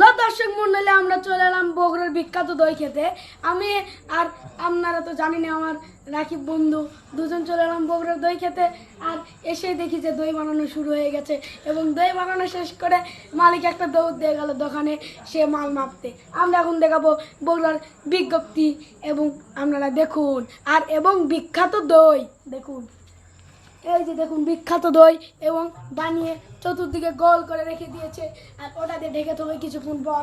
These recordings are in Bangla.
হ্যালো দর্শক মন্ডলী আমরা চলে এলাম বগুড়ার বিখ্যাত দই খেতে। আমি আর আপনারা তো জানেন আমার রাকিব বন্ধু দুজন চলে এলাম বগুড়ার দই খেতে আর এসে দেখি যে দই বানানো শুরু হয়ে গেছে এবং দই বানানো শেষ করে মালিক একটা দৌড় দিয়ে গেল দোকানে, সে মাল মাপতে। আমরা এখন দেখাবো বগুড়ার বিজ্ঞপ্তি এবং আপনারা দেখুন, আর এবং বিখ্যাত দই, দেখুন। এই যে দেখুন বিখ্যাত দই এবং বানিয়ে চতুর্দিকে গোল করে রেখে দিয়েছে। আর ওটাতে ঢেকে দেবে কিছুক্ষণ পর।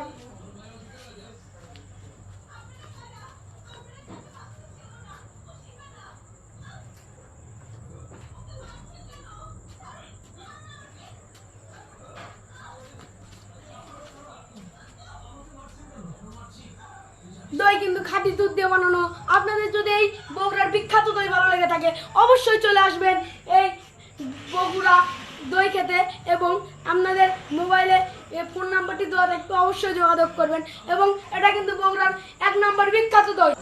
দই কিন্তু খাঁটি দুধ দিয়ে বানানো। আপনাদের যদি এই বগুড়ার বিখ্যাত দই ভালো লেগে থাকে, অবশ্যই চলে আসবেন এই বগুড়া দই খেতে এবং আপনাদের মোবাইলে ফোন নাম্বারটি দেওয়া থাকবে, অবশ্যই যোগাযোগ করবেন এবং এটা কিন্তু বগুড়ার এক নম্বর বিখ্যাত দই।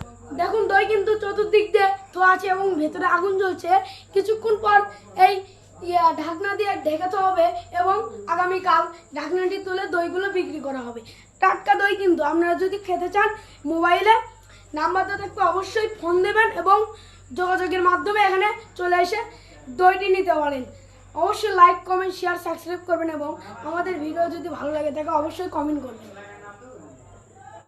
দেখুন, দই কিন্তু চতুর্দিক দিয়ে ধোয়া আছে এবং ভেতরে আগুন জ্বলছে। কিছুক্ষণ পর এই ইয়া ঢাকনা দিয়ে ঢেকাতে হবে এবং আগামীকাল ঢাকনাটি তুলে দইগুলো বিক্রি করা হবে। টাটকা দই কিন্তু আপনারা যদি খেতে চান, মোবাইলে নাম্বারটা থাকবে, অবশ্যই ফোন দেবেন এবং যোগাযোগের মাধ্যমে এখানে চলে এসে দইটি নিতে পারেন। অবশ্যই লাইক কমেন্ট শেয়ার সাবস্ক্রাইব করবেন এবং আমাদের ভিডিও যদি ভালো লাগে থাকে অবশ্যই কমেন্ট করবেন।